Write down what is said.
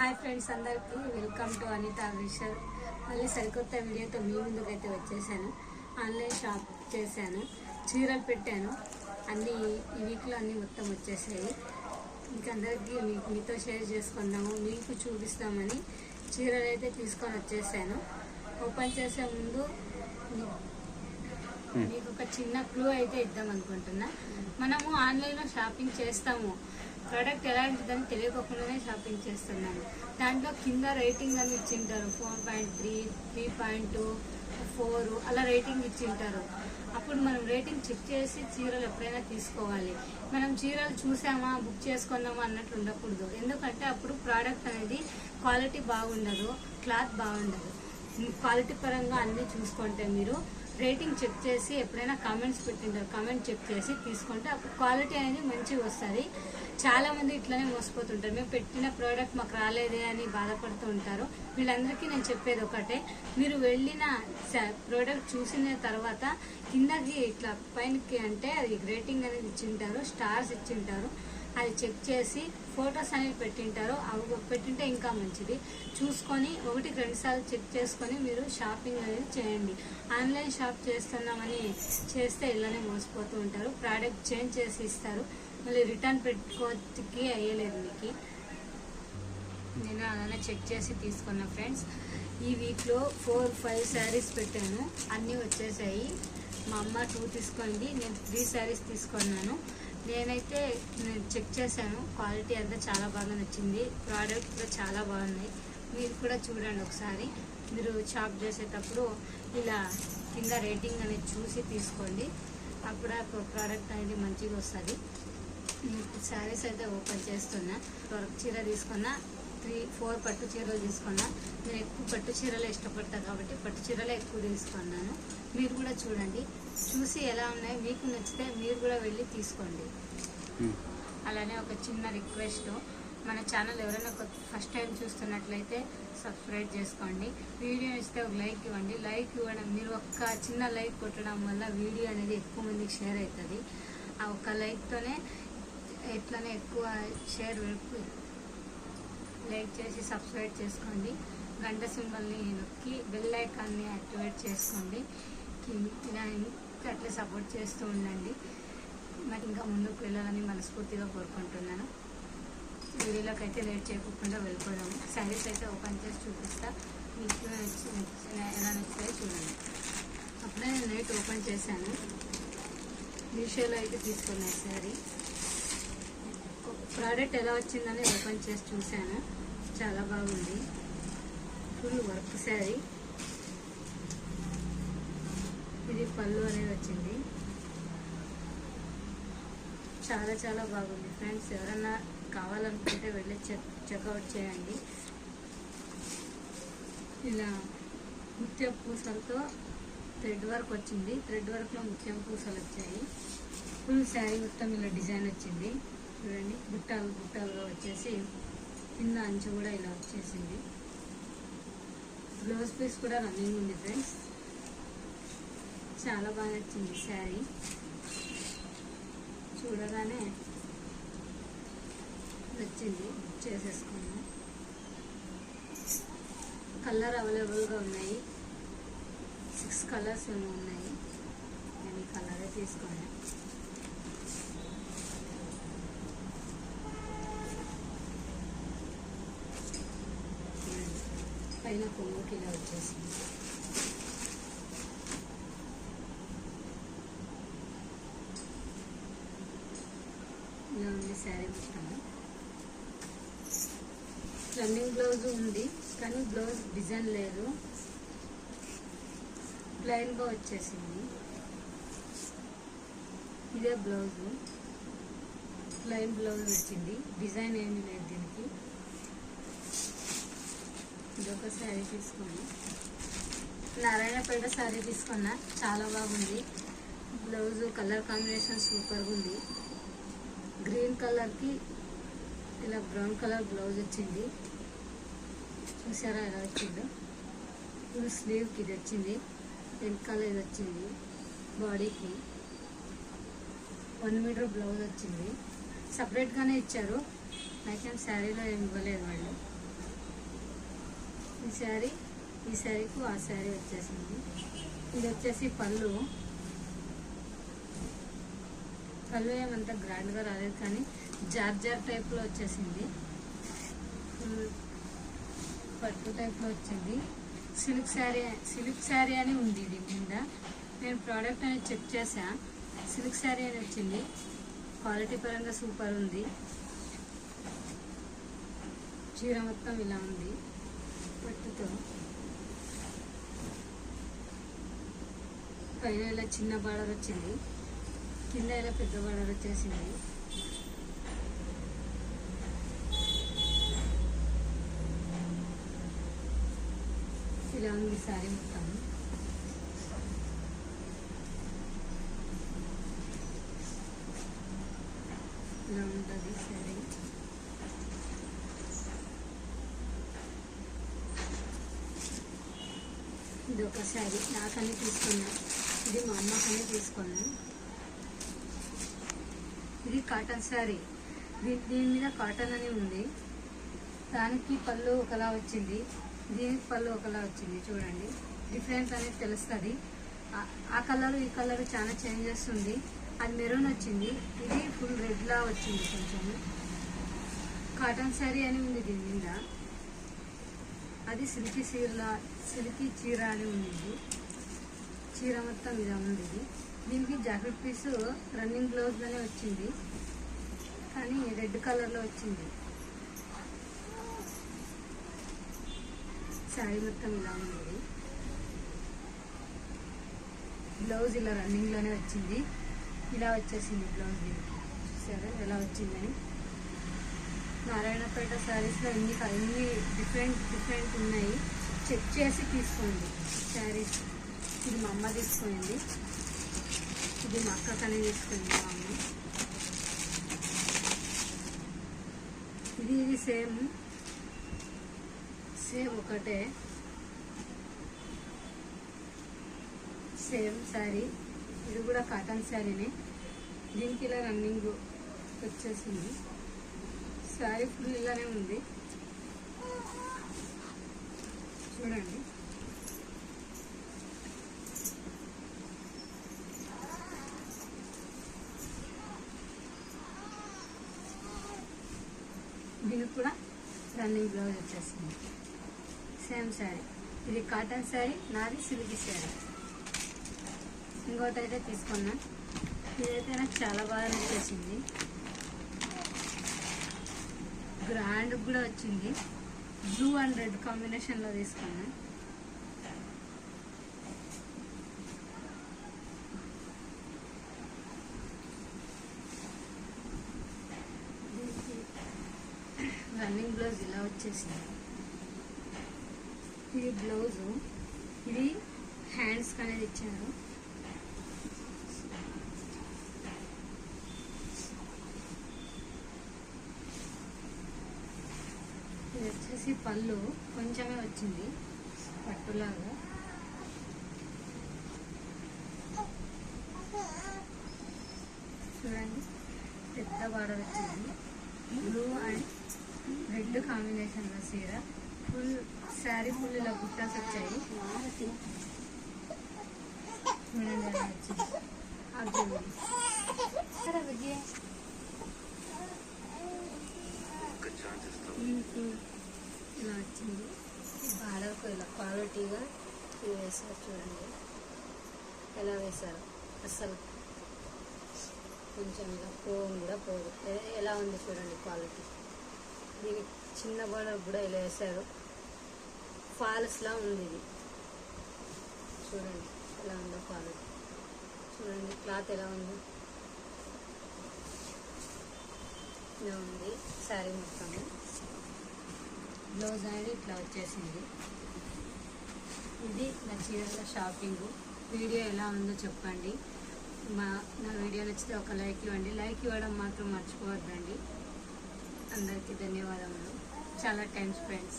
Hi friends అందరికీ welcome to Anitha wisher మళ్ళీ సరికొత్త వీడియోతో మీ ముందుకు అయితే వచ్చేసాను. ఆన్లైన్ షాప్ చేశాను చీరలు పెట్టాను. అన్నీ ఈ వీక్లో అన్నీ మొత్తం వచ్చేసాయి. మీకు అందరికీ మీకు మీతో షేర్ చేసుకుందాము మీకు చూపిస్తామని చీరలు అయితే తీసుకొని వచ్చేసాను. ఓపెన్ చేసే ముందు మీకు ఒక చిన్న క్లూ అయితే ఇద్దాం అనుకుంటున్నా. మనము ఆన్లైన్లో షాపింగ్ చేస్తాము. ప్రోడక్ట్ ఎలాంటిదని తెలియకుండానే షాపింగ్ చేస్తున్నాను. దాంట్లో కింద రేటింగ్ అని ఇచ్చింటారు. Four point three three point two four అలా రేటింగ్ ఇచ్చింటారు. అప్పుడు మనం రేటింగ్ చెక్ చేసి చీరలు ఎప్పుడైనా తీసుకోవాలి. మనం చీరలు చూసామా బుక్ చేసుకుందామా అన్నట్లు ఉండకూడదు. ఎందుకంటే అప్పుడు ప్రోడక్ట్ అనేది క్వాలిటీ బాగుండదు క్లాత్ బాగుండదు. క్వాలిటీ పరంగా అన్నీ చూసుకుంటే మీరు రేటింగ్ చెక్ చేసి ఎప్పుడైనా కామెంట్స్ పెట్టింటారు. కామెంట్ చెక్ చేసి తీసుకుంటే అప్పుడు క్వాలిటీ అనేది మంచిగా వస్తుంది. చాలామంది ఇట్లనే మోసపోతుంటారు. మేము పెట్టిన ప్రోడక్ట్ మాకు రాలేదే అని బాధపడుతూ ఉంటారు. వీళ్ళందరికీ నేను చెప్పేది ఒకటే. మీరు వెళ్ళిన ప్రోడక్ట్ చూసిన తర్వాత కిందకి ఇట్లా పైనకి అంటే అది రేటింగ్ అనేది ఇచ్చింటారు. స్టార్స్ ఇచ్చింటారు. అది చెక్ చేసి ఫొటోస్ అనేవి పెట్టింటారు అవి పెట్టింటే ఇంకా మంచిది. చూసుకొని ఒకటికి రెండు సార్లు చెక్ చేసుకొని మీరు షాపింగ్ అనేది చేయండి. ఆన్లైన్ షాప్ చేస్తున్నామని చేస్తే ఇలానే మోసపోతూ ఉంటారు. ప్రోడక్ట్ చేంజ్ చేసి ఇస్తారు. మళ్ళీ రిటర్న్ పెట్టుకోవచ్చుకి అయ్యలేదు మీకు. నేను అలానే చెక్ చేసి తీసుకున్నా ఫ్రెండ్స్. ఈ వీక్లో ఫోర్ ఫైవ్ శారీస్ పెట్టాను. అన్నీ వచ్చేసాయి. మా అమ్మ టూ తీసుకోండి నేను త్రీ శారీస్ తీసుకున్నాను. నేనైతే నేను చెక్ చేశాను. క్వాలిటీ అంతా చాలా బాగా నచ్చింది. ప్రోడక్ట్ కూడా చాలా బాగున్నాయి మీరు కూడా చూడండి ఒకసారి. మీరు షాప్ చేసేటప్పుడు ఇలా కింద రేటింగ్ అనేది చూసి తీసుకోండి. అప్పుడు ఆ ప్రోడక్ట్ అనేది మంచిగా వస్తుంది. శారీస్ అయితే ఓపెన్ చేస్తున్నా. చీర తీసుకున్నా త్రీ ఫోర్ పట్టు చీరలు తీసుకున్నా. నేను ఎక్కువ పట్టు చీరలే ఇష్టపడతాను కాబట్టి పట్టు చీరలే ఎక్కువ తీసుకున్నాను. మీరు కూడా చూడండి. చూసి ఎలా ఉన్నాయి? మీకు నచ్చితే మీరు కూడా వెళ్ళి తీసుకోండి. అలానే ఒక చిన్న రిక్వెస్ట్. మన ఛానల్ ఎవరైనా ఫస్ట్ టైం చూస్తున్నట్లయితే సబ్స్క్రైబ్ చేసుకోండి. వీడియో ఇస్తే ఒక లైక్ ఇవ్వండి. లైక్ ఇవ్వడం మీరు ఒక్క చిన్న లైక్ కొట్టడం వల్ల వీడియో అనేది ఎక్కువ మందికి షేర్ అవుతుంది. ఆ ఒక్క లైక్తోనే ఎట్లనే ఎక్కువ షేర్ లైక్ చేసి సబ్స్క్రైబ్ చేసుకోండి. గంట సింబల్ని నొక్కి బెల్ ఐకాన్ని యాక్టివేట్ చేసుకోండి. కి- అట్లా సపోర్ట్ చేస్తూ ఉండండి. నాకు ఇంకా ముందుకు వెళ్ళాలని మనస్ఫూర్తిగా కోరుకుంటున్నాను. వీడియోలోకి అయితే లేట్ చేయకుండా వెళ్ళిపోదాము. శారీస్ అయితే ఓపెన్ చేసి చూపిస్తా. మీకు నచ్చిన- ఎలా నచ్చాయో చూడండి. అప్పుడే నేను నైట్ ఓపెన్ చేశాను. మీషోలో అయితే తీసుకున్నాను శారీ ప్రోడక్ట్ ఎలా వచ్చిందని ఓపెన్ చేసి చూశాను. చాలా బాగుంది. ఫుల్ వర్క్ శారీ ఇది పళ్ళు అనేది వచ్చింది. చాలా చాలా బాగుంది. ఫ్రెండ్స్ ఎవరన్నా కావాలనుకుంటే వెళ్ళి చెక్ చెక్అవుట్ చేయండి. ఇలా ముత్యం పూసలతో థ్రెడ్ వర్క్ వచ్చింది. థ్రెడ్ వర్క్లో ముత్యం పూసలు వచ్చాయి. ఫుల్ శారీ మొత్తం ఇలా డిజైన్ వచ్చింది. చూడండి బుట్టాలు బుట్టాలుగా వచ్చేసి కింద అంచు కూడా ఇలా వచ్చేసింది. బ్లౌజ్ పీస్ కూడా రన్నింగ్ ఉంది ఫ్రెండ్స్. చాలా బాగా నచ్చింది శారీ. చూడగానే నచ్చింది. బుక్ చేసేసుకున్నాను. కలర్ అవైలబుల్గా ఉన్నాయి. సిక్స్ కలర్స్ ఏమో ఉన్నాయి. నేను ఈ కలరే తీసుకున్నాను పైన కొంగుకి ఇలా వచ్చేసింది ఇలా ఉంది శారీ మొత్తము రన్నింగ్ బ్లౌజ్ ఉంది కానీ బ్లౌజ్ డిజైన్ లేదు. ప్లెయిన్గా వచ్చేసింది. ఇదే బ్లౌజు ప్లెయిన్ బ్లౌజ్ వచ్చింది. డిజైన్ ఏమీ లేదు దీనికి. ఇదొక శారీ తీసుకోండి నారాయణపేట శారీ తీసుకున్నా. చాలా బాగుంది. బ్లౌజు కలర్ కాంబినేషన్ సూపర్గా ఉంది. గ్రీన్ కలర్కి ఇలా బ్రౌన్ కలర్ బ్లౌజ్ వచ్చింది. చూసారా ఎలా వచ్చిందో? ఫుల్ స్లీవ్కి ఇది వచ్చింది. వెనకాల ఇది వచ్చింది. బాడీకి వన్ మీటర్ బ్లౌజ్ వచ్చింది. సపరేట్గానే ఇచ్చారు. నాకేం శారీలో ఏమి ఇవ్వలేదు వాళ్ళు. ఈ శారీ ఈ శారీకు ఆ శారీ వచ్చేసింది. ఇది వచ్చేసి పళ్ళు. పళ్ళు ఏమంత గ్రాండ్గా రాలేదు కానీ జార్ జార్ టైప్లో వచ్చేసింది. ఫుల్ పట్టు టైప్లో వచ్చింది. సిల్క్ శారీ సిల్క్ శారీ అని ఉంది ఇది కింద నేను ప్రోడక్ట్ అనేది చెక్ చేశా. సిల్క్ శారీ అని వచ్చింది. క్వాలిటీ పరంగా సూపర్ ఉంది. చీర మొత్తం ఇలా ఉంది. పట్టుతో. పైన ఇలా చిన్న బార్డర్ వచ్చింది. కింద ఇలా పెద్ద బార్డర్ వచ్చేసింది. ఇలా ఉంది సారీ మొత్తం. ఇలా ఉంటుంది సారీ. ఇది ఒక శారీ నాకనే తీసుకున్నా. ఇది మా అమ్మకనే తీసుకున్నాను ఇది కాటన్ శారీ దీ- దీని మీద కాటన్ అని ఉంది. దానికి పళ్ళు ఒకలా వచ్చింది. దీనికి పళ్ళు ఒకలా వచ్చింది. చూడండి. డిఫరెన్స్ అనేది తెలుస్తుంది. ఆ- కలర్ ఈ కలర్ చాలా చేంజెస్ ఉంది. అది మెరూన్ వచ్చింది. ఇది ఫుల్ రెడ్లా వచ్చింది కొంచెం. కాటన్ శారీ అని ఉంది దీని మీద. అది సిల్కీ చీరలా సిల్కీ చీర అని ఉంది. చీర మొత్తం ఇలా ఉంది ఇది. దీనికి జాకెట్ పీస్ రన్నింగ్ బ్లౌజ్లోనే వచ్చింది. కానీ రెడ్ కలర్లో వచ్చింది. శారీ మొత్తం ఇలా ఉంది. బ్లౌజ్ ఇలా రన్నింగ్లోనే వచ్చింది. ఇలా వచ్చేసింది బ్లౌజ్ దీనికి. చూసారా? ఎలా వచ్చిందని? నారాయణపేట శారీస్లో ఇన్ని ఇన్ని డిఫరెంట్ డిఫరెంట్ ఉన్నాయి. చెక్ చేసి తీసుకోండి. శారీస్ ఇది మా అమ్మ తీసుకోండి ఇది మా అక్కకనే తీసుకుంది ఇది ఇది సేమ్. సేమ్ ఒకటే. సేమ్ శారీ. ఇది కూడా కాటన్ శారీనే. దీనికి ఇలా రన్నింగ్ వచ్చేసింది. శారీ ఫుల్ ఇలానే ఉంది. చూడండి. దీనికి కూడా రన్నింగ్ బ్లౌజ్ వచ్చేసింది. సేమ్ శారీ. ఇది కాటన్ శారీ నాది సిల్క్ శారీ. ఇంకోటి అయితే తీసుకున్నా ఇదైతే నాకు చాలా బాగా నచ్చేసింది. గ్రాండ్ కూడా వచ్చింది. బ్లూ అండ్ రెడ్ కాంబినేషన్లో తీసుకున్నాను దీనికి రన్నింగ్ ఇచ్చేసాను ఇది బ్లౌజు ఇది హ్యాండ్స్ అనేది ఇచ్చారు ఇది వచ్చేసి పళ్ళు కొంచెమే వచ్చింది పట్టులాగా. చూడండి పెద్ద బార్డర్ వచ్చింది. బ్లూ అండ్ రెడ్ కాంబినేషన్లో చీర. ఫుల్ శారీ ఫుల్ ఇలా బుట్టాస్ వచ్చాయి. ఇలా వచ్చింది. బార్డర్కు ఇలా క్వాలిటీగా వేశారు చూడండి. ఎలా వేశారు? అసలు కొంచెం ఇలా పోవం కూడా పోదు. ఎలా ఉంది చూడండి క్వాలిటీ? దీనికి చిన్న బోర్డర్ కూడా ఇలా వేశారు. ఫాల్స్లా ఉంది ఇది. చూడండి ఎలా ఉందో క్వాలిటీ చూడండి క్లాత్ ఎలా ఉంది. ఇలా ఉంది శారీ మొత్తము. బ్లౌజ్ అనేది ఇట్లా వచ్చేసింది. ఇది నా చీరల షాపింగ్. వీడియో ఎలా ఉందో చెప్పండి. మా నా వీడియో నచ్చితే ఒక లైక్ ఇవ్వండి. లైక్ ఇవ్వడం మాత్రం మర్చిపోవద్దండి. అందరికీ ధన్యవాదములు. చాలా థ్యాంక్స్ ఫ్రెండ్స్